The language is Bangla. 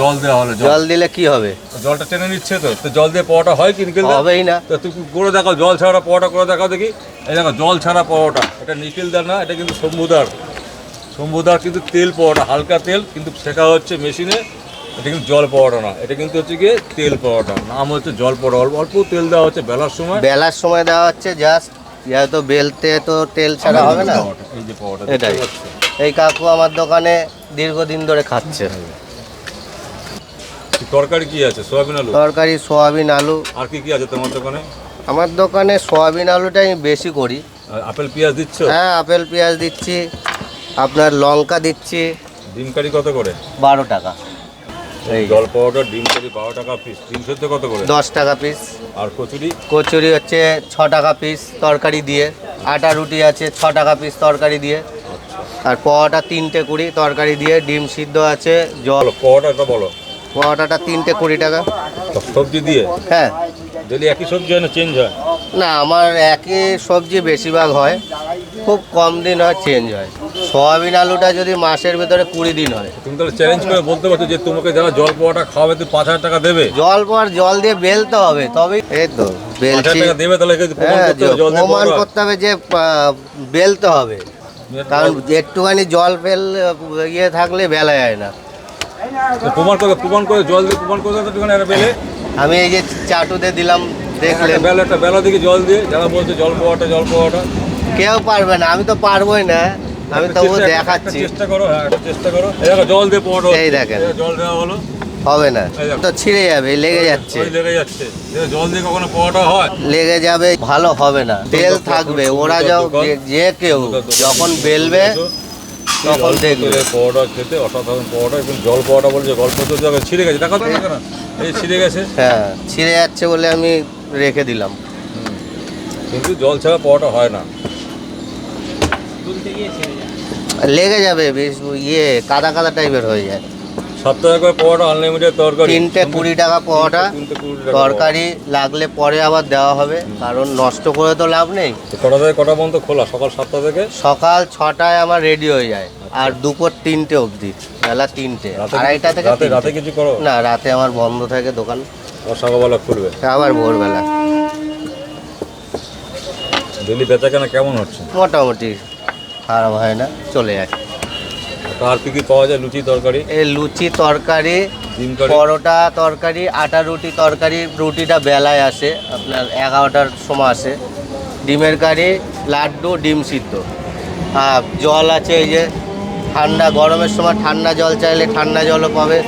জল দেওয়া হলো জল। দিলে কি হবে? জলটা টেনে নিচ্ছে তো তো জল দিয়ে পরোটা হয় কি নিখিল হবেই না। তো তুমি করে দেখাও জল ছাড়া পরোটা করে দেখাও দেখি। এই দেখো জল ছাড়া পরোটা। এটা নিখিলদার না এটা কিন্তু শম্ভুদার। শম্ভুদার কিন্তু তেল পরোটা হালকা তেল কিন্তু শেখা হচ্ছে মেশিনে এটা কিন্তু জল পরোটা না। এটা কিন্তু হচ্ছে গিয়ে তেল পরোটা। নাম হচ্ছে জল পরোটা। অল্প অল্প তেল দেওয়া হচ্ছে বেলার সময়। বেলার সময় দেওয়া হচ্ছে জাস্ট যেহেতু বেলতে তো তেল ছাড়া হবে না? এই যে পরোটা এটাই। এই কাকু আমার দোকানে দীর্ঘদিন ধরে খাচ্ছে। কি তরকারি কি আছে? সোয়াবিন আলু? তরকারি সোয়াবিন আলু। আর কি কি আছে তোমার দোকানে? আমার দোকানে সোয়াবিন আলুটাই আমি বেশি করি। আর আপেল পেঁয়াজ দিচ্ছ? হ্যাঁ আপেল পেঁয়াজ দিচ্ছি। আপনার লঙ্কা দিচ্ছি। ডিম কারি কত করে? বারো টাকা। এই জল পাউডার ডিম কারি বারো টাকা পিস ডিম সেদ্ধ কত করে? দশ টাকা পিস আর কচুরি? কচুরি হচ্ছে ছ টাকা পিস তরকারি দিয়ে। আটা রুটি আছে ছ টাকা পিস তরকারি দিয়ে। আর পরোটা তিনটে কুড়ি তরকারি দিয়ে। ডিম সিদ্ধ আছে জল। পরোটাটা বলো। পরোটাটা তিনটে কুড়ি টাকা। সবজি দিয়ে? হ্যাঁ। ডেলি একই সবজি হয় না চেঞ্জ হয়? না আমার একই সবজি বেশিরভাগ হয়। খুব কম দিন হয় চেঞ্জ হয়। সয়াবিন আলুটা যদি মাসের ভিতরে কুড়ি দিন হয়। তুমি তাহলে চ্যালেঞ্জ করে বলতে পারছ যে তোমাকে যারা জল পোয়াটা খাওয়াবে তুমি পাঁচ হাজার টাকা দেবে? জল পর জল দিয়ে বেলতে হবে তবেই এই তো বেলছি। দেবে তাহলে প্রমাণ হ্যাঁ করতে হবে জল প্রমাণ করতে হবে যে বেলতে হবে। কারণ একটুখানি জল ফেল ইয়ে থাকলে বেলা যায় না। প্রমাণ করে প্রমাণ করে জল দিয়ে প্রমাণ করে একটুখানি একটা বেলে। আমি এই যে চাটুতে দিলাম দেখলে বেলা একটা বেলা দিকে জল দিয়ে যারা বলছে জল পোয়াটা জল পোয়াটা। কেউ পারবে না আমি তো পারবোই না। আমি তবু দেখাচ্ছি। চেষ্টা করো হ্যাঁ চেষ্টা করো। দেখো জল দিয়ে পোয়াটা এই দেখেন। জল দেওয়া হলো। হবে না। তো ছিঁড়ে যাবে লেগে যাচ্ছে। লেগে যাচ্ছে। জল দিয়ে কখনো পোয়াটা হয়? লেগে যাবে ভালো হবে না। তেল থাকবে ওরা যাও যে কেউ যখন বেলবে তখন দেখবে পরোটা খেতে অসাধারণ পরোটা এবং জল পরোটা বলছে গল্প তো যাবে ছিঁড়ে গেছে দেখা তো না? এই ছিঁড়ে গেছে। হ্যাঁ ছিঁড়ে যাচ্ছে বলে আমি রেখে দিলাম। কিন্তু জল ছাড়া পরোটা হয় না। লেগে যাবে বেশ ইয়ে কাদা কাদা টাইপের হয়ে যায়। সাত টাকা করে। পরোটা আনলিমিটেড তরকারি তিনটে কুড়ি টাকা পরোটা তরকারি লাগলে পরে আবার দেওয়া হবে কারণ নষ্ট করে তো লাভ নেই। কটা থেকে কটা পর্যন্ত খোলা? সকাল সাতটা থেকে? সকাল ছটায় আমার রেডি হয়ে যায় আর দুপুর তিনটে অবধি বেলা তিনটে। আড়াইটা থেকে রাতে কিছু করো? না রাতে আমার বন্ধ থাকে দোকান। সকালবেলা খুলবে। আবার ভোরবেলা। ডেলি বেচা কেনা কেমন হচ্ছে? মোটামুটি খারাপ হয় না চলে যায়। আর কি কি পাওয়া যায় লুচি তরকারি? এই লুচি তরকারি ডিম কারি? পরোটা তরকারি আটা রুটি তরকারি রুটিটা বেলায় আসে আপনার এগারোটার সময় আসে। ডিমের কারি লাড্ডু ডিম সিদ্ধ। আর জল আছে এই যে ঠান্ডা গরমের সময় ঠান্ডা জল চাইলে ঠান্ডা জলও পাবে।